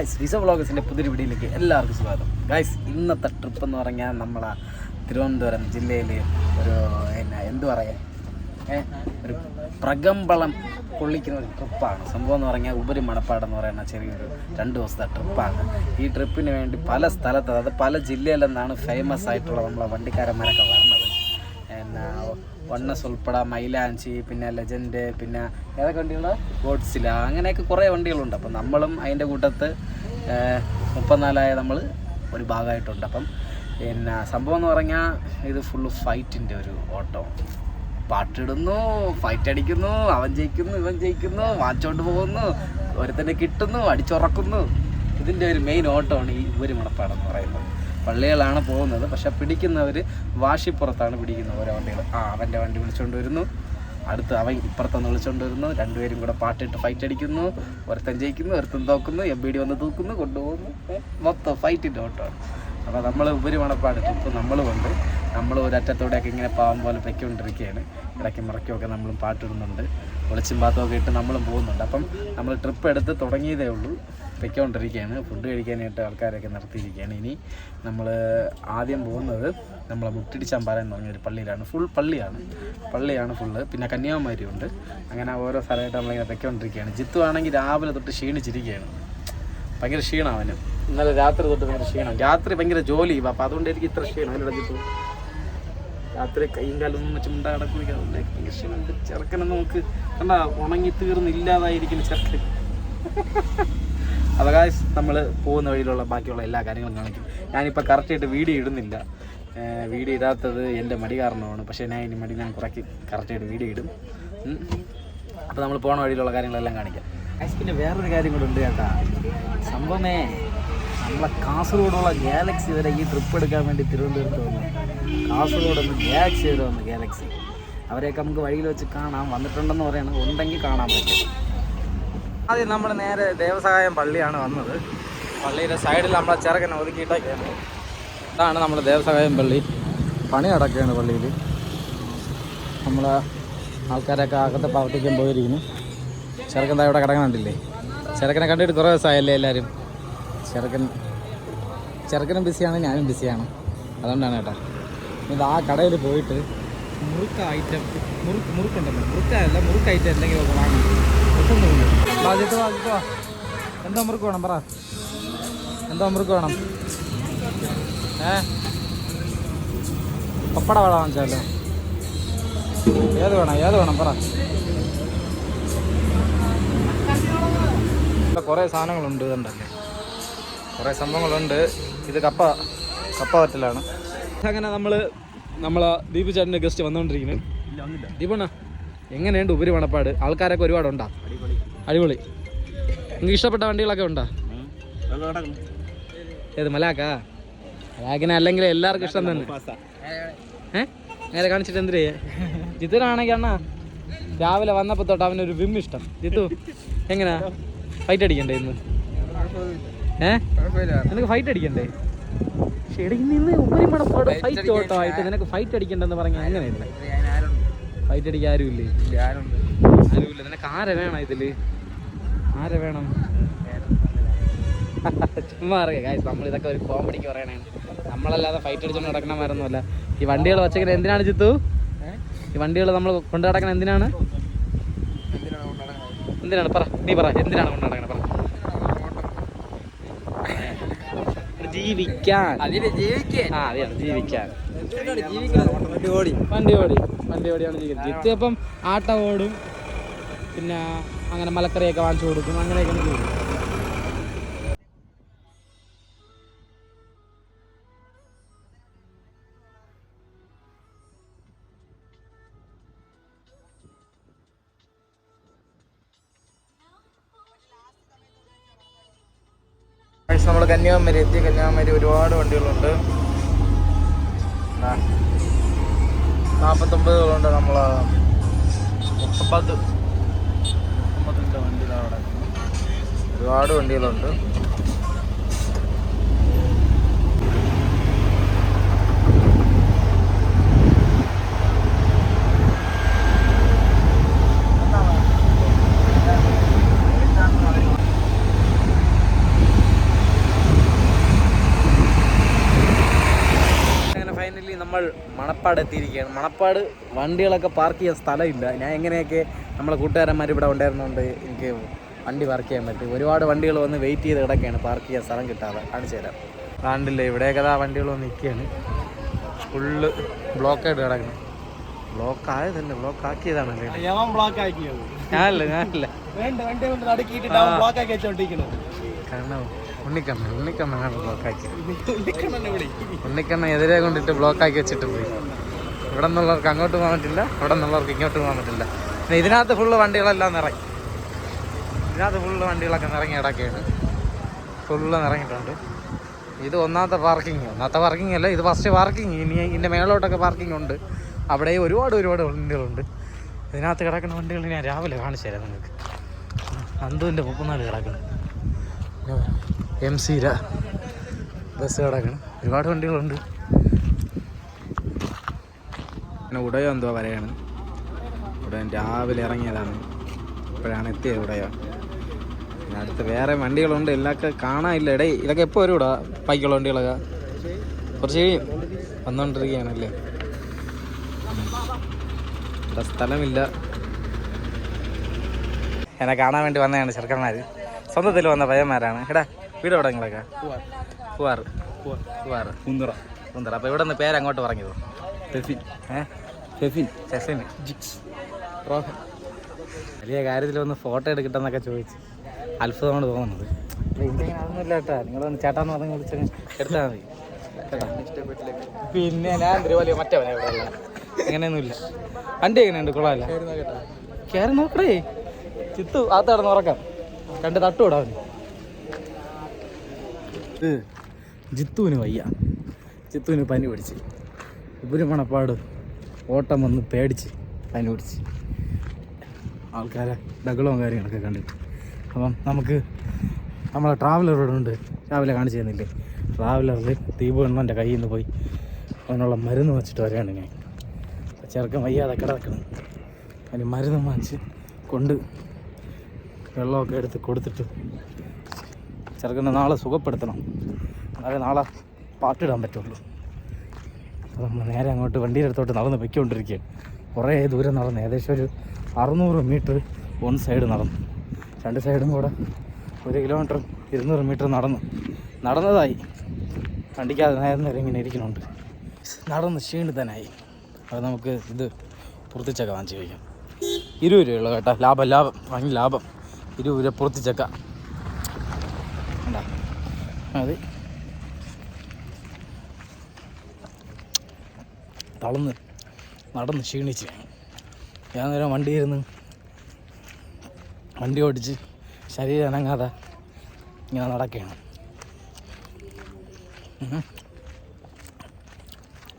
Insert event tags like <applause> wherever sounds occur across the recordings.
Visa വ്ളോഗസിന്റെ പുതിയൊരു വീഡിയോയിലേക്ക് എല്ലാവർക്കും സ്വാഗതം. ഗൈസ് ഇന്നത്തെ ട്രിപ്പ് എന്ന് പറഞ്ഞാൽ നമ്മളെ തിരുവനന്തപുരം ജില്ലയിൽ ഒരു എന്നാ എന്തു പറയാ? ഏ ഒരു പ്രകമ്പളം കൊള്ളിക്കുന്ന ഒരു ട്രിപ്പാണ് സംഭവം എന്ന് പറഞ്ഞാൽ ഉപരി മണപ്പാട് എന്ന് പറയുന്ന ചെറിയൊരു രണ്ട് ദിവസത്തെ ട്രിപ്പാണ് ഈ ട്രിപ്പിന് വേണ്ടി പല സ്ഥലത്ത് അതായത് പല ജില്ലയിലെന്നാണ് ഫേമസ് ആയിട്ടുള്ള നമ്മളെ വണ്ടിക്കാരന്മാരൊക്കെ വണ്ണസ് ഉൾപ്പെടെ മൈലാഞ്ചി പിന്നെ ലെജൻഡ് പിന്നെ ഏതൊക്കെ വണ്ടികൾ ഗോഡ്സില. അങ്ങനെയൊക്കെ കുറേ വണ്ടികളുണ്ട്. അപ്പം നമ്മളും അതിന്റെ കൂട്ടത്ത് മുപ്പത്തിനാലായ നമ്മൾ ഒരു ഭാഗമായിട്ടുണ്ട്. അപ്പം പിന്നെ സംഭവം എന്ന് പറഞ്ഞാൽ ഇത് ഫുള്ള് ഫൈറ്റിന്റെ ഒരു ഓട്ടോ. പാട്ടിടുന്നു ഫൈറ്റ് അടിക്കുന്നു അവൻ ജയിക്കുന്നു ഇവൻ ജയിക്കുന്നു വാച്ചോണ്ട് പോകുന്നു ഒരുത്തന്നെ കിട്ടുന്നു അടിച്ചുറക്കുന്നു. ഇതിന്റെ ഒരു മെയിൻ ഓട്ടമാണ് ഈ ഒരു മണപ്പാടെന്ന് പറയുന്നത്. പള്ളികളാണ് പോകുന്നത്. പക്ഷെ പിടിക്കുന്നവർ വാശിപ്പുറത്താണ് പിടിക്കുന്നത്. ഓരോ വണ്ടികൾ ആ അവന്റെ വണ്ടി വിളിച്ചുകൊണ്ട് വരുന്നു അടുത്ത് അവൻ ഇപ്പുറത്തുനിന്ന് വിളിച്ചുകൊണ്ട് വരുന്നു രണ്ടുപേരും കൂടെ പാട്ടിട്ട് ഫൈറ്റ് അടിക്കുന്നു. ഒരുത്തൻ ജയിക്കുന്നു ഒരുത്തൻ തോക്കുന്നു. എം ബി ഡി വന്ന് തൂക്കുന്നു കൊണ്ടുപോകുന്നു. മൊത്തം ഫൈറ്റിന്റെ ഓട്ടമാണ്. അപ്പോൾ നമ്മൾ ഉപരിമണപ്പാട് ട്രിപ്പ് നമ്മളുമുണ്ട് നമ്മൾ ഒരറ്റത്തോടെയൊക്കെ ഇങ്ങനെ പാവം പോലെ പൊയ്ക്കൊണ്ടിരിക്കുകയാണ്. ഇടയ്ക്ക് മറയ്ക്കുമൊക്കെ നമ്മളും പാട്ടിടുന്നുണ്ട്. ഒളിച്ചും പാത്തമൊക്കെ ഇട്ട് നമ്മളും പോകുന്നുണ്ട്. അപ്പം നമ്മൾ ട്രിപ്പ് എടുത്ത് തുടങ്ങിയതേ ഉള്ളൂ. പൊയ്ക്കൊണ്ടിരിക്കുകയാണ് ഫുഡ് കഴിക്കാനായിട്ട് ആൾക്കാരൊക്കെ നിർത്തിയിരിക്കുകയാണ്. ഇനി നമ്മൾ ആദ്യം പോകുന്നത് നമ്മളെ മുട്ടിടിച്ചമ്പാല എന്ന് പറഞ്ഞൊരു പള്ളിയിലാണ്. ഫുൾ പള്ളിയാണ്. പള്ളിയാണ് ഫുള്ള് പിന്നെ കന്യാകുമാരി ഉണ്ട് അങ്ങനെ ഓരോ സ്ഥലമായിട്ട് നമ്മളിങ്ങനെ പൊയ്ക്കൊണ്ടിരിക്കുകയാണ് ജിത്തു ആണെങ്കിൽ രാവിലെ തൊട്ട് ക്ഷീണിച്ചിരിക്കുകയാണ്. ഭയങ്കര ക്ഷീണം അവന്. ഇന്നലെ രാത്രി തൊട്ട് ഭയങ്കര ക്ഷീണം. രാത്രി ഭയങ്കര ജോലി. അപ്പം അതുകൊണ്ട് എനിക്ക് ഇത്ര ക്ഷീണം. അതിന്റെ ജിത്തു. രാത്രി കൈയും കാലൊന്നും വെച്ച് മുണ്ട ഉണ്ട്. ചെറുക്കനെ നമുക്ക് കണ്ട ഉണങ്ങി തീർന്നില്ലാതായിരിക്കുന്ന ചെറുക്കൻ. ഗായ്സ് നമ്മൾ പോകുന്ന വഴിയിലുള്ള ബാക്കിയുള്ള എല്ലാ കാര്യങ്ങളും കാണിക്കും. ഞാനിപ്പോൾ കറക്റ്റായിട്ട് വീഡിയോ ഇടുന്നില്ല. വീഡിയോ ഇടാത്തത് എന്റെ മടി കാരണമാണ്. പക്ഷേ ഞാൻ ഇനി മടി ഞാൻ കുറയ്ക്ക്. കറക്റ്റായിട്ട് വീഡിയോ ഇടും. അപ്പോൾ നമ്മൾ പോണ വഴിയിലുള്ള കാര്യങ്ങളെല്ലാം കാണിക്കാം. ഐസ് പിന്നെ വേറൊരു കാര്യം കൂടെ ഉണ്ട് കേട്ടാ. സംഭവമേ നമ്മളെ കാസർഗോഡുള്ള ഗാലക്സി വരെ ഈ ട്രിപ്പ് എടുക്കാൻ വേണ്ടി തിരുവനന്തപുരത്ത് വന്നു. കാസർഗോഡ് ഒന്ന് ഗാലക്സി വരെ വന്നു ഗാലക്സി അവരെയൊക്കെ നമുക്ക് വഴിയിൽ വെച്ച് കാണാം. വന്നിട്ടുണ്ടെന്ന് പറയണം. ഉണ്ടെങ്കിൽ കാണാൻ പറ്റും. ആദ്യം നമ്മൾ നേരെ ദേവസഹായം പള്ളിയാണ് വന്നത്. പള്ളിയുടെ സൈഡിൽ നമ്മളെ ചെറുക്കനെ ഒതുക്കിയിട്ടൊക്കെയാണ് ഇതാണ് നമ്മൾ ദേവസഹായം പള്ളി. പണി നടക്കുകയാണ് പള്ളിയിൽ നമ്മൾ ആൾക്കാരൊക്കെ അകത്ത് പ്രവർത്തിക്കാൻ പോയിരിക്കുന്നു. ചെറുക്കൻ താ ഇവിടെ കിടക്കണുണ്ടില്ലേ ചെറുക്കനെ കണ്ടിട്ട് കുറേ ദിവസമായല്ലേ എല്ലാവരും ചെറുക്കൻ ചെറുക്കനും ബിസിയാണ് ഞാനും ബിസിയാണ്. അതുകൊണ്ടാണ് കേട്ടോ. ഇത് ആ കടയിൽ പോയിട്ട് മുറുക്ക ഐറ്റം മുറുക്ക് മുറുക്കുണ്ടല്ലോ. മുറുക്കല്ല മുറുക്ക് ഐറ്റം എന്തെങ്കിലും വാങ്ങി. ഒട്ടും കൊണ്ട് വാ ജിത്തു വാ എന്തോ മുറുക്ക് വേണം പറ. എന്തോ മുറുക്ക് വേണം. ഏ? പപ്പട വേണം വാങ്ങിച്ചാലോ? ഏത് വേണം ഏത് വേണം പറ. കുറേ സാധനങ്ങളുണ്ട് ഇതുണ്ടല്ലേ. കുറേ സംഭവങ്ങളുണ്ട്. ഇത് കപ്പ കപ്പ വറ്റലാണ്. അങ്ങനെ നമ്മൾ നമ്മളെ ദീപു ചേട്ടന്റെ ഗസ്റ്റ് വന്നുകൊണ്ടിരിക്കുന്നത് ദീപണ്ണ എങ്ങനെയുണ്ട് ഉപരി മണപ്പാട് ആൾക്കാരൊക്കെ ഒരുപാടുണ്ടാ? അടിപൊളി. നിങ്ങൾക്ക് ഇഷ്ടപ്പെട്ട വണ്ടികളൊക്കെ ഉണ്ടോ? ഏത് മലാക്കാ മലാക്കിനെ അല്ലെങ്കിൽ എല്ലാവർക്കും ഇഷ്ടം തന്നെ. ഏഹ് നേരെ കാണിച്ചിട്ട് എന്തിരേ? ജിത്തുനാണെങ്കിൽ അണ്ണാ രാവിലെ വന്നപ്പോൾ തൊട്ട് അവനൊരു വിം ഇഷ്ടം. ജിത്തു എങ്ങനെ? ഫൈറ്റ് അടിക്കണ്ടേ ഇന്ന്? ഏഹ് നിനക്ക് ഫൈറ്റ് അടിക്കണ്ടേ? പക്ഷേ നിന്ന് ഫൈറ്റ് ഫൈറ്റ് ഓട്ടമായിട്ട് നിനക്ക് ഫൈറ്റ് അടിക്കണ്ടെന്ന് പറഞ്ഞാൽ എങ്ങനെയല്ലേ ഫൈറ്റ് അടിക്കാൻ ആരുമില്ലേ? ആരുമില്ല നിനക്ക് ആരെ വേണം ഇതിൽ? ആരെ വേണം? ചുമ്മാ അറിയാം കാര്യം നമ്മൾ ഇതൊക്കെ ഒരു കോമഡിക്ക് പറയണേ നമ്മളല്ലാതെ ഫൈറ്റ് അടിച്ചുകൊണ്ട് നടക്കണമാരൊന്നുമല്ല ഈ വണ്ടികൾ വച്ചേക്കുന്നത് എന്തിനാണ് ചിത്തു ഈ വണ്ടികൾ നമ്മൾ കൊണ്ടു നടക്കണം എന്തിനാണ്? എന്തിനാണ് പറ. നീ പറ. എന്തിനാണ് കൊണ്ടു നടക്കണം പറ. ജീവിക്കാൻ. ആ അതെയാണ് ജീവിക്കാൻ. വണ്ടി ഓടി. വണ്ടി ഓടി. വണ്ടി ഓടിയാണ് ജീവിക്കുന്നത്. ജിത്തു ഇപ്പം ആട്ട ഓടും. പിന്നെ അങ്ങനെ മലക്കറിയൊക്കെ വാങ്ങിച്ചു കൊടുക്കും. അങ്ങനെയൊക്കെ ചെയ്യും. നമ്മൾ കന്യാകുമാരി എത്തി. കന്യാകുമാരി ഒരുപാട് വണ്ടികളുണ്ട്. നാൽപ്പത്തൊമ്പതുകളുണ്ട് നമ്മൾ മുപ്പത് ഒരുപാട് വണ്ടികളുണ്ട്. നമ്മൾ മണപ്പാട് എത്തിയിരിക്കുകയാണ്. മണപ്പാട് വണ്ടികളൊക്കെ പാർക്ക് ചെയ്യാൻ സ്ഥലമില്ല. ഞാൻ എങ്ങനെയൊക്കെ നമ്മളെ കൂട്ടുകാരന്മാർ ഇവിടെ ഉണ്ടായിരുന്നതുകൊണ്ട് എനിക്ക് വണ്ടി പാർക്ക് ചെയ്യാൻ പറ്റും. ഒരുപാട് വണ്ടികൾ വന്ന് വെയിറ്റ് ചെയ്ത് കിടക്കുകയാണ്. പാർക്ക് ചെയ്യാൻ സ്ഥലം കിട്ടാതെ. കാണിച്ചു തരാം. കാണില്ലേ ഇവിടെയൊക്കെ ആ വണ്ടികൾ വന്ന് നിൽക്കുകയാണ്. ഫുള്ള് ബ്ലോക്കായിട്ട് കിടക്കണം ബ്ലോക്ക് ആയതല്ലേ ബ്ലോക്ക് ആക്കിയതാണല്ലേ? ഞാനല്ല കാരണം ഉണ്ണിക്കണ്ണ ഉണ്ണിക്കണ്ണനാണ് ബ്ലോക്ക് ആക്കിയത് ഉണ്ണിക്കണ്ണ എതിരെ കൊണ്ടിട്ട് ബ്ലോക്ക് ആക്കി വെച്ചിട്ട് പോയി. ഇവിടെ നിന്നുള്ളവർക്ക് അങ്ങോട്ട് പോകാൻ പറ്റില്ല ഇവിടെ നിന്നുള്ളവർക്ക് ഇങ്ങോട്ട് പോകാൻ പറ്റില്ല. പിന്നെ ഇതിനകത്ത് ഫുള്ള് വണ്ടികളെല്ലാം നിറയും ഇതിനകത്ത് ഫുള്ള് വണ്ടികളൊക്കെ നിറങ്ങി കിടക്കുകയാണ്. ഫുള്ള് നിറങ്ങിയിട്ടുണ്ട് ഇത് ഒന്നാമത്തെ പാർക്കിംഗ് ഒന്നാമത്തെ പാർക്കിംഗ് അല്ല ഇത് ഫസ്റ്റ് പാർക്കിംഗ് ഇനി ഇതിന്റെ മേളോട്ടൊക്കെ പാർക്കിംഗ് ഉണ്ട്. അവിടെ ഒരുപാട് ഒരുപാട് വണ്ടികളുണ്ട്. ഇതിനകത്ത് കിടക്കുന്ന വണ്ടികൾ ഞാൻ രാവിലെ കാണിച്ചു തരാം നിങ്ങൾക്ക്. അന്തുവിന്റെ മുപ്പത്തിനാല് കിടക്കണം എം സീര ബസ് കിടക്കണം ഒരുപാട് വണ്ടികളുണ്ട്. പിന്നെ ഉടയോ എന്തോ വരെയാണ് ഉടൻ രാവിലെ ഇറങ്ങിയതാണ്. ഇപ്പോഴാണ് എത്തിയത് ഇവിടെ. അടുത്ത് വേറെ വണ്ടികളുണ്ട്. എല്ലാം കാണാനില്ല. ഇടേ ഇതൊക്കെ എപ്പോൾ വരും ഇവിടെ ബൈക്കുള്ള വണ്ടികളൊക്കെ? കുറച്ച് കഴിയും വന്നുകൊണ്ടിരിക്കുകയാണല്ലേ ഇവിടെ സ്ഥലമില്ല. എന്നെ കാണാൻ വേണ്ടി വന്നതാണ് ചെറുക്കന്മാർ സ്വന്തത്തിൽ വന്ന പയ്യന്മാരാണ്. ഇടാ വീട് എവിടെ നിങ്ങളൊക്കെ പൂവാറ്. പൂവാറ്. കുന്തറ കുന്തുറ അപ്പോൾ ഇവിടെ നിന്ന് പേര് അങ്ങോട്ട് പറഞ്ഞത് ഫെഫിൻ ഏ? ഫെഫിൻ ജിക്സ് വലിയ കാര്യത്തിൽ ഒന്ന് ഫോട്ടോ എടുക്കട്ടെന്നൊക്കെ ചോദിച്ചു അത്ഭുതമാണ് തോന്നുന്നത്. ഇങ്ങനെ അതൊന്നുമില്ല കേട്ടാ. നിങ്ങളൊന്ന് ചേട്ടാന്ന് പറഞ്ഞ് വിളിച്ച എടുത്താൽ മതി. പിന്നെ ഞാൻ തിരുവല്ല മറ്റവനെ ഇവിടെ അങ്ങനെയൊന്നുമില്ല വണ്ടി എങ്ങനെയുണ്ട്? കൊള്ളാമല്ല കയറി നോക്കടേ. ചിത്തു അകത്ത് കിടന്ന് ഉറക്കാം. രണ്ട് തട്ടുവിടാ ഇത് ജിത്തുവിന് വയ്യ. ചിത്തുവിന് പനി പിടിച്ച്. ഇവർ മണപ്പാട് ഓട്ടം വന്ന് പേടിച്ച് പനി പിടിച്ച്. ആൾക്കാരെ ഡകളും കാര്യങ്ങളൊക്കെ കണ്ടിട്ട്. അപ്പം നമുക്ക് നമ്മളെ ട്രാവലർ ഇവിടെ ഉണ്ട്. രാവിലെ കാണിച്ചു തന്നില്ലേ? ട്രാവലറിൽ ദീപകണ്ണന്റെ കയ്യിൽ നിന്ന് പോയി അതിനുള്ള മരുന്ന് വെച്ചിട്ട് വരികയാണ് ഞാൻ. ചെറുക്കൻ വയ്യാതെ കിടക്കണം അതിന് മരുന്ന് വാങ്ങിച്ച് കൊണ്ട് വെള്ളമൊക്കെ എടുത്ത് കൊടുത്തിട്ട് ചെറുക്കനെ നാളെ സുഖപ്പെടുത്തണം. എന്നാലേ നാളെ പാട്ടിടാൻ പറ്റുള്ളൂ. അപ്പോൾ നമ്മൾ നേരെ അങ്ങോട്ട് വണ്ടിയുടെ അടുത്തോട്ട് നടന്ന് പൊയ്ക്കൊണ്ടിരിക്കുകയാണ്. കുറേ ദൂരം നടന്ന് ഏകദേശം ഒരു അറുന്നൂറ് മീറ്റർ വൺ സൈഡ് നടന്നു. രണ്ട് സൈഡും കൂടെ ഒരു കിലോമീറ്റർ ഇരുന്നൂറ് മീറ്റർ നടന്നു. നടന്നതായി. കണ്ടിക്കാതെ നേരം നേരം ഇങ്ങനെ ഇരിക്കുന്നുണ്ട്. നടന്ന് ക്ഷീണിതനായി. അത് നമുക്ക് ഇത് പുറത്തിച്ചക്ക വാങ്ങിച്ച് കഴിക്കാം. ഇരുപത് രൂപയുള്ള കേട്ടോ. ലാഭം ലാഭം. വാങ്ങി ലാഭം. ഇരുപത് രൂപ പുറത്തിച്ചക്ക അത്. തളന്ന് നടന്ന് ക്ഷീണിച്ച്. ഞാൻ നേരം വണ്ടി ഇരുന്ന് വണ്ടി ഓടിച്ച് ശരീരം അനങ്ങാതെ ഇങ്ങനെ നടക്കുകയാണ്.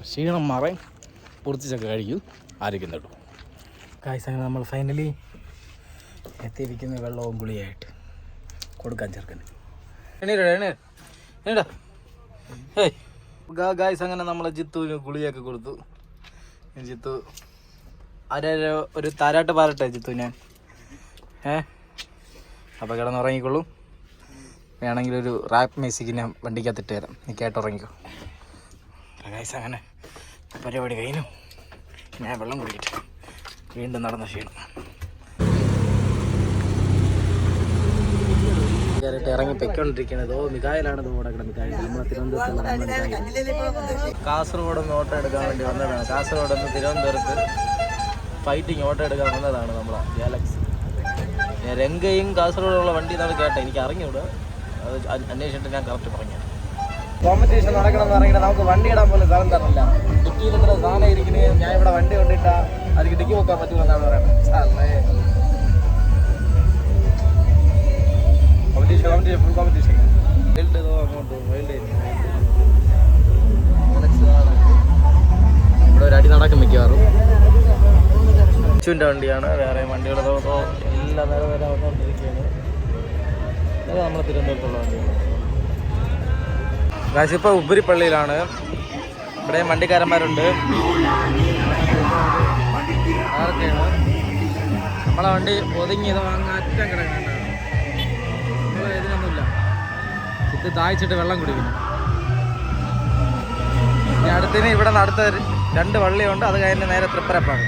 ക്ഷീണം മാറി പൊറിച്ചൊക്കെ കഴിക്കൂ. ആരോഗ്യം കായ്സ് അങ്ങനെ നമ്മൾ ഫൈനലി എത്തിയിരിക്കുന്ന വെള്ളവും ഗുളിയായിട്ട് കൊടുക്കാൻ ചേർക്കുന്നു ഗായ്സ് അങ്ങനെ നമ്മളെ ജിത്തുവിന് ഗുളിയൊക്കെ കൊടുത്തു. ജിത്തു ആരെ ഒരു താരാട്ട് പാറട്ടെ ജിത്തു ഞാൻ. ഏ? അപ്പോൾ കിടന്നുറങ്ങിക്കൊള്ളൂ വേണമെങ്കിൽ ഒരു റാപ്പ് മ്യൂസിക് ഞാൻ വണ്ടിക്കകത്തിട്ട് തരാം നീ കേട്ടുറങ്ങിക്കോ. പ്രകാശ് അങ്ങനെ പരിപാടി കഴിഞ്ഞു. ഞാൻ വെള്ളം കുടിക്കട്ടെ. വീണ്ടും നടന്ന ക്ഷീണം. കയറിയിട്ട് ഇറങ്ങി പൊയ്ക്കൊണ്ടിരിക്കുന്നത് ഓ മികായിലാണ് ഓടെ കിടന്ന് മികായിൽ നമ്മളെ തിരുവനന്തപുരത്തുള്ള നമ്മുടെ മികായിൽ കാസർഗോഡ് ഒന്ന് ഓട്ടോ എടുക്കാൻ വേണ്ടി വന്നതാണ്. കാസർഗോഡ് നിന്ന് തിരുവനന്തപുരത്ത് ഫൈറ്റിംഗ് ഓട്ടോ എടുക്കാൻ വന്നതാണ് നമ്മൾ ഗാലക്സി രംഗയും കാസർഗോഡുള്ള വണ്ടി എന്നാണ് കേട്ടത്. എനിക്ക് അറിഞ്ഞൂടെ. അത് അന്വേഷിച്ചിട്ട് ഞാൻ കറക്റ്റ് പറഞ്ഞു. കോമ്പറ്റീഷൻ നടക്കണം എന്ന് പറഞ്ഞാൽ നമുക്ക് വണ്ടി ഇടാൻ പോലും സ്ഥലം തരില്ല ഡിക്കിയിൽ ഇത്ര സാധനം ഇരിക്കണേ ഞാൻ ഇവിടെ വണ്ടി കൊണ്ടിട്ടാ അതിക്ക് ഡിക്കി വെക്കാൻ പറ്റുമെന്നാണ് പറയുന്നത്. കോമ്പറ്റീഷൻ കോമ്പറ്റീഷൻ ഫുൾ കോമ്പറ്റീഷൻ അങ്ങോട്ട് ഇവിടെ ഒരു അടി നടക്കും മിക്കവാറും. അച്ചുവിന്റെ വണ്ടിയാണ് വേറെ വണ്ടികൾ. എല്ലാ നേരം വരെ വന്നുകൊണ്ടിരിക്കുകയാണ് ഇതൊക്കെ നമ്മുടെ തിരുവനന്തപുരത്തുള്ള വണ്ടിയാണ്. കാശ് ഇപ്പോൾ ഉബരിപ്പള്ളിയിലാണ് ഇവിടെ വണ്ടിക്കാരന്മാരുണ്ട്. നമ്മളെ വണ്ടി ഒതുങ്ങിയത് വാങ്ങാറ്റം നമ്മളെ ഇതിനൊന്നുമില്ല ഇത് ദാഹിച്ചിട്ട് വെള്ളം കുടിക്കുന്നു. ഇനി അടുത്തിന് ഇവിടെ നിന്ന് അടുത്ത രണ്ട് വള്ളിയുണ്ട്. അത് കഴിഞ്ഞ് നേരെ തൃപ്പരപ്പാണ്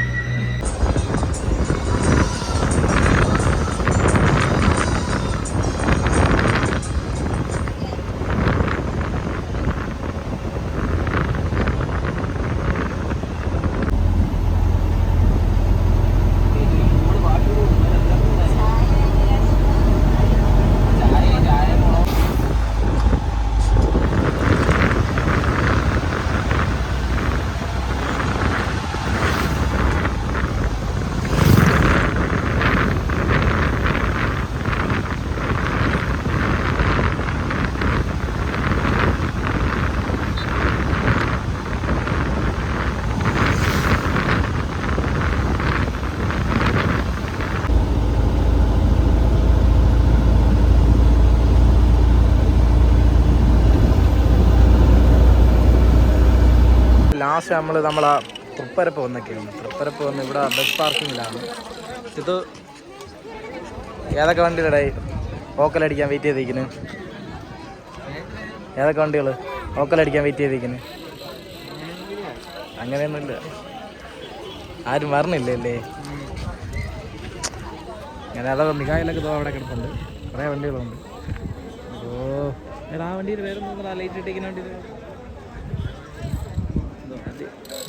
ലാസ്റ്റ് നമ്മൾ നമ്മൾ ആ തൃപ്പരപ്പ് വന്നൊക്കെയാണ്. തൃപ്പരപ്പ് വന്ന് ഇവിടെ ബസ് പാർക്കിങ്ങിലാണ് ഇത് ഏതൊക്കെ വണ്ടികളുടെ ഓക്കലടിക്കാൻ വെയിറ്റ് ചെയ്തിരിക്കുന്നു? ഏതൊക്കെ വണ്ടികൾ ഓക്കലടിക്കാൻ വെയിറ്റ് ചെയ്തിരിക്കുന്നു? അങ്ങനെയൊന്നുമില്ല. ആരും വരണില്ല അല്ലേ ഞാൻ അതൊക്കെ മികായിലൊക്കെ ഇതോ അവിടെ കിടപ്പുണ്ട്. കുറേ വണ്ടികളുണ്ട്. ഓ. എടാ ആ വണ്ടിയിൽ വേറെ ലൈറ്റ് ഇട്ടിരിക്കുന്ന വണ്ടിയിൽ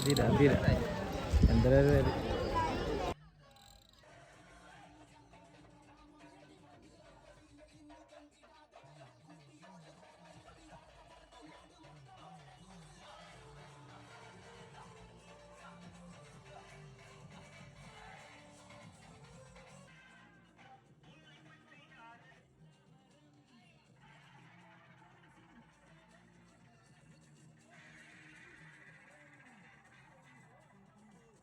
അധീര അധീര എന്തര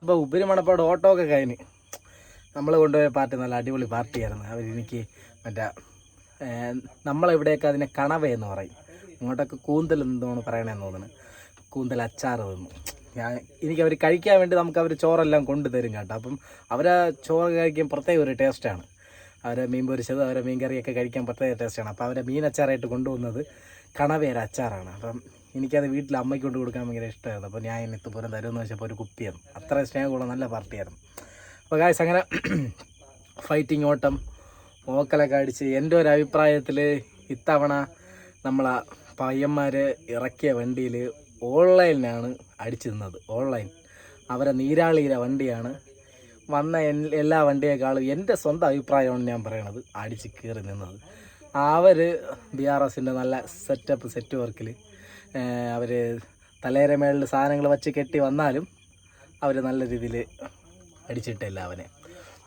പേര് ഇപ്പോൾ ഉപരി മണപ്പാട് ഓട്ടോ ഒക്കെ കഴിഞ്ഞ്. നമ്മൾ കൊണ്ടുപോയ പാർട്ടി നല്ല അടിപൊളി പാർട്ടിയായിരുന്നു. അവരെനിക്ക് മറ്റേ നമ്മളെവിടെയൊക്കെ അതിനെ കണവ എന്ന് പറയും. ഇങ്ങോട്ടൊക്കെ കൂന്തൽ എന്താണ് പറയണമെന്ന് തോന്നുന്നു. കൂന്തൽ അച്ചാർ തന്നു. ഞാൻ എനിക്ക് അവർ കഴിക്കാൻ വേണ്ടി നമുക്ക് അവർ ചോറെല്ലാം കൊണ്ടുതരും കേട്ടോ. അപ്പം അവരെ ചോറ് കഴിക്കാൻ പ്രത്യേക ഒരു ടേസ്റ്റാണ്. അവരെ മീൻ പൊരിച്ചത് അവരെ മീൻ കറിയൊക്കെ കഴിക്കാൻ പ്രത്യേക ടേസ്റ്റാണ്. അപ്പോൾ അവരെ മീൻ അച്ചാറായിട്ട് കൊണ്ടുവന്നത് കണവേര അച്ചാറാണ്. അപ്പം എനിക്കത് വീട്ടിൽ അമ്മയ്ക്ക് കൊണ്ട് കൊടുക്കാൻ ഭയങ്കര ഇഷ്ടമായിരുന്നു. അപ്പോൾ ഞാൻ ഇന്ന് ഇത്തുപുരം തരുമെന്ന് വെച്ചപ്പോൾ ഒരു കുപ്പിയായിരുന്നു. അത്ര സ്നേഹമുള്ള നല്ല പാർട്ടിയായിരുന്നു. അപ്പോൾ കാശ് അങ്ങനെ <clears throat> ഫൈറ്റിംഗ് ഓട്ടം ഓക്കലൊക്കെ അടിച്ച് എന്റെ ഒരു അഭിപ്രായത്തിൽ ഇത്തവണ നമ്മളെ പയ്യന്മാർ ഇറക്കിയ വണ്ടിയിൽ ഓൺലൈനിലാണ് അടിച്ചു ഓൺലൈൻ. അവരെ നീരാളിയിലെ വണ്ടിയാണ്. വന്ന എല്ലാ വണ്ടിയേക്കാളും എന്റെ സ്വന്തം അഭിപ്രായമാണ് ഞാൻ പറയണത്. അടിച്ച് കയറി നിന്നത്. അവർ ബി ആർ എസിന്റെ നല്ല സെറ്റപ്പ് സെറ്റ് വർക്കിൽ അവർ തലേര മേളിൽ സാധനങ്ങൾ വച്ച് കെട്ടി വന്നാലും അവർ നല്ല രീതിയിൽ അടിച്ചിട്ടില്ല അവനെ.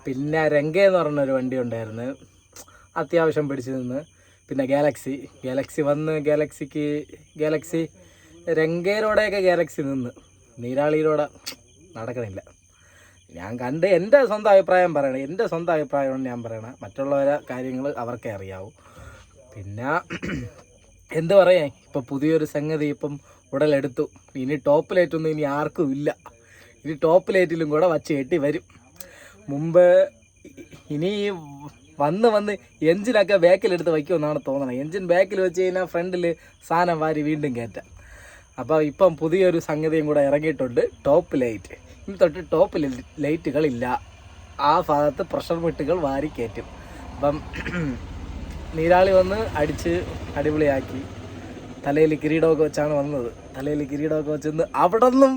പിന്നെ രംഗ എന്ന് പറഞ്ഞൊരു വണ്ടി ഉണ്ടായിരുന്നു. അത്യാവശ്യം പിടിച്ചു നിന്ന്. പിന്നെ ഗാലക്സി. ഗാലക്സി വന്ന് ഗാലക്സിക്ക് ഗാലക്സി രംഗയിലൂടെയൊക്കെ ഗാലക്സി നിന്ന്. നീരാളിയിലൂടെ നടക്കണില്ല. ഞാൻ കണ്ട് എന്റെ സ്വന്തം അഭിപ്രായം പറയണം. എന്റെ സ്വന്തം അഭിപ്രായമാണ് ഞാൻ പറയണത്. മറ്റുള്ളവരെ കാര്യങ്ങൾ അവർക്കേ അറിയാവൂ. പിന്നെ എന്ത് പറയാൻ ഇപ്പം പുതിയൊരു സംഗതി ഇപ്പം ഉടലെടുത്തു. ഇനി ടോപ്പ് ലൈറ്റ് ഒന്നും ഇനി ആർക്കും ഇല്ല. ഇനി ടോപ്പ് ലൈറ്റിലും കൂടെ വച്ച് കെട്ടി വരും. മുമ്പ് ഇനി വന്ന് വന്ന് എഞ്ചിനൊക്കെ ബാക്കിലെടുത്ത് വയ്ക്കുമെന്നാണ് തോന്നണത് എഞ്ചിൻ ബാക്കിൽ വെച്ച് കഴിഞ്ഞാൽ ഫ്രണ്ടിൽ സാധനം വാരി വീണ്ടും കയറ്റാം. അപ്പോൾ ഇപ്പം പുതിയൊരു സംഗതിയും കൂടെ ഇറങ്ങിയിട്ടുണ്ട്. Top light. ഇനി തൊട്ട് ടോപ്പ് ലൈറ്റുകളില്ല. ആ ഭാഗത്ത് പ്രഷർ മിട്ടുകൾ വാരി കയറ്റും. അപ്പം നീരാളി വന്ന് അടിച്ച് അടിപൊളിയാക്കി. തലയിൽ കിരീടമൊക്കെ വെച്ചാണ് വന്നത്. തലയിൽ കിരീടമൊക്കെ വെച്ചെന്ന് അവിടെ നിന്നും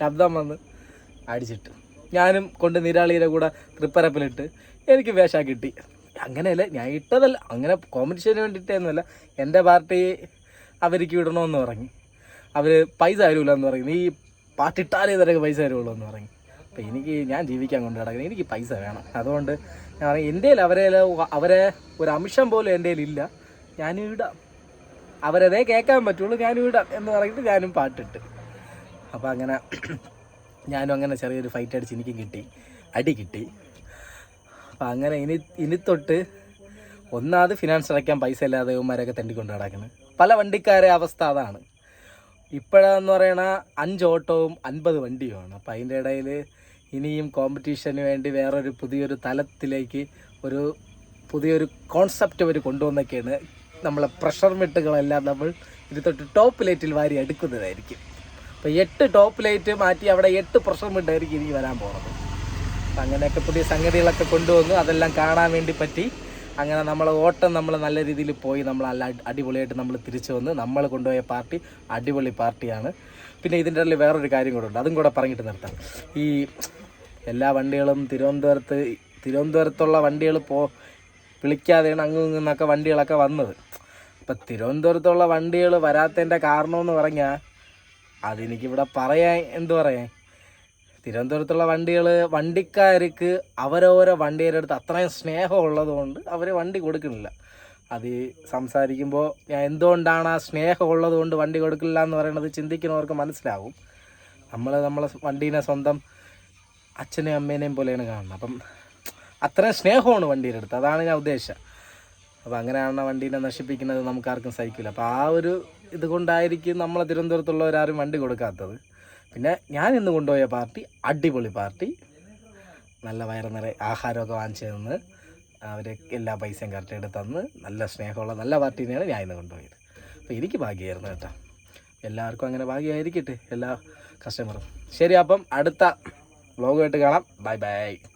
ശബ്ദം വന്ന് അടിച്ചിട്ട്. ഞാനും കൊണ്ട് നീരാളിയുടെ കൂടെ തൃപ്പരപ്പിലിട്ട് എനിക്ക് വേഷ കിട്ടി. അങ്ങനെയല്ല ഞാൻ ഇട്ടതല്ല. അങ്ങനെ കോമ്പറ്റീഷന് വേണ്ടിയിട്ടൊന്നുമല്ല എന്റെ പാർട്ടി അവർക്ക് വിടണമെന്ന് പറഞ്ഞു. അവർ പൈസ തരൂലെന്ന് പറഞ്ഞു. നീ പാർട്ടി ഇട്ടാലേ നിനക്ക് പൈസ തരുള്ളൂ എന്ന് പറയും എനിക്ക് ഞാൻ ജീവിക്കാൻ കൊണ്ട് നടക്കുന്നത് എനിക്ക് പൈസ വേണം. അതുകൊണ്ട് ഞാൻ പറയും എന്റെ അവരെ അവരെ ഒരു അംശം പോലും എന്റെ ഇല്ല. ഞാൻ ഇടാം. അവരതേ കേൾക്കാൻ പറ്റുള്ളൂ ഞാനും ഇടാം എന്ന് പറഞ്ഞിട്ട് ഞാനും പാട്ടിട്ട്. അപ്പോൾ അങ്ങനെ ഞാനും അങ്ങനെ ചെറിയൊരു ഫൈറ്റ് അടിച്ച് എനിക്കും കിട്ടി. അടി കിട്ടി. അപ്പം അങ്ങനെ ഇനി ഇനി തൊട്ട് ഒന്നാമത് ഫിനാൻസ് അടയ്ക്കാൻ പൈസ ഇല്ലാതെ ഇവന്മാരൊക്കെ തെണ്ടിക്കൊണ്ട് നടക്കുന്നത് പല വണ്ടിക്കാരെ അവസ്ഥ അതാണ്. ഇപ്പോഴെന്ന് പറയണ അഞ്ച് ഓട്ടവും അൻപത് വണ്ടിയുമാണ്. അപ്പം അതിന്റെ ഇടയിൽ ഇനിയും കോമ്പറ്റീഷന് വേണ്ടി വേറൊരു പുതിയൊരു തലത്തിലേക്ക് ഒരു പുതിയൊരു കോൺസെപ്റ്റ് അവർ കൊണ്ടുവന്നൊക്കെയാണ് നമ്മളെ പ്രഷർ മിട്ടുകളെല്ലാം നമ്മൾ ഇത് തൊട്ട് ടോപ്പ് ലൈറ്റിൽ വാരി എടുക്കുന്നതായിരിക്കും അപ്പോൾ എട്ട് ടോപ്പ് ലൈറ്റ് മാറ്റി അവിടെ എട്ട് പ്രഷർ മിട്ടായിരിക്കും ഇനി വരാൻ പോകുന്നത് അപ്പം അങ്ങനെയൊക്കെ പുതിയ സംഗതികളൊക്കെ കൊണ്ടുവന്നു അതെല്ലാം കാണാൻ വേണ്ടി പറ്റി. അങ്ങനെ നമ്മളെ ഓട്ടം നമ്മൾ നല്ല രീതിയിൽ പോയി നമ്മൾ നല്ല അടിപൊളിയായിട്ട് നമ്മൾ തിരിച്ചു വന്ന് നമ്മൾ കൊണ്ടുപോയ പാർട്ടി അടിപൊളി പാർട്ടിയാണ്. പിന്നെ ഇതിന്റെ ഇടയിൽ വേറൊരു കാര്യം കൂടെ ഉണ്ട്. അതും കൂടെ പറഞ്ഞിട്ട് നിർത്താം. ഈ എല്ലാ വണ്ടികളും തിരുവനന്തപുരത്ത് തിരുവനന്തപുരത്തുള്ള വണ്ടികൾ പോ വിളിക്കാതെയാണ് അങ്ങ് നിന്നൊക്കെ വണ്ടികളൊക്കെ വന്നത്. അപ്പം തിരുവനന്തപുരത്തുള്ള വണ്ടികൾ വരാത്തതിന്റെ കാരണമെന്ന് പറഞ്ഞാൽ അതെനിക്കിവിടെ പറയാൻ എന്തു പറയാൻ തിരുവനന്തപുരത്തുള്ള വണ്ടികൾ വണ്ടിക്കാർക്ക് അവരോരോ വണ്ടിയുടെ അടുത്ത് അത്രയും സ്നേഹം ഉള്ളതുകൊണ്ട് അവർ വണ്ടി കൊടുക്കുന്നില്ല. അത് സംസാരിക്കുമ്പോൾ ഞാൻ എന്തുകൊണ്ടാണ് ആ സ്നേഹം ഉള്ളത് കൊണ്ട് വണ്ടി കൊടുക്കില്ല എന്ന് പറയുന്നത് ചിന്തിക്കുന്നവർക്ക് മനസ്സിലാവും. നമ്മൾ നമ്മളെ വണ്ടീനെ സ്വന്തം അച്ഛനെയും അമ്മേനെയും പോലെയാണ് കാണുന്നത്. അപ്പം അത്ര സ്നേഹമാണ് വണ്ടിയുടെ അടുത്ത്. അതാണ് ഞാൻ ഉദ്ദേശം. അപ്പോൾ അങ്ങനെയാണ് വണ്ടീനെ നശിപ്പിക്കുന്നത് നമുക്കാർക്കും സഹിക്കില്ല അപ്പോൾ ആ ഒരു ഇതുകൊണ്ടായിരിക്കും നമ്മളെ തിരുവനന്തപുരത്തുള്ളവരാരും വണ്ടി കൊടുക്കാത്തത്. പിന്നെ ഞാൻ ഇന്ന് കൊണ്ടുപോയ പാർട്ടി അടിപൊളി പാർട്ടി. നല്ല വയറ് നിറയെ ആഹാരമൊക്കെ വാങ്ങിച്ചു തന്ന് അവർ എല്ലാ പൈസയും കറക്റ്റ് കറക്റ്റായിട്ട് തന്ന് നല്ല സ്നേഹമുള്ള നല്ല പാർട്ടി പാർട്ടീനെയാണ് ഞാൻ ഇന്ന് കൊണ്ടുപോയത്. അപ്പോൾ എനിക്ക് ഭാഗ്യമായിരുന്നു കേട്ടോ. എല്ലാവർക്കും അങ്ങനെ ഭാഗ്യമായിരിക്കട്ടെ എല്ലാ കസ്റ്റമറും. ശരി അപ്പം അടുത്ത വ്ലോഗുമായിട്ട് കാണാം. Bye bye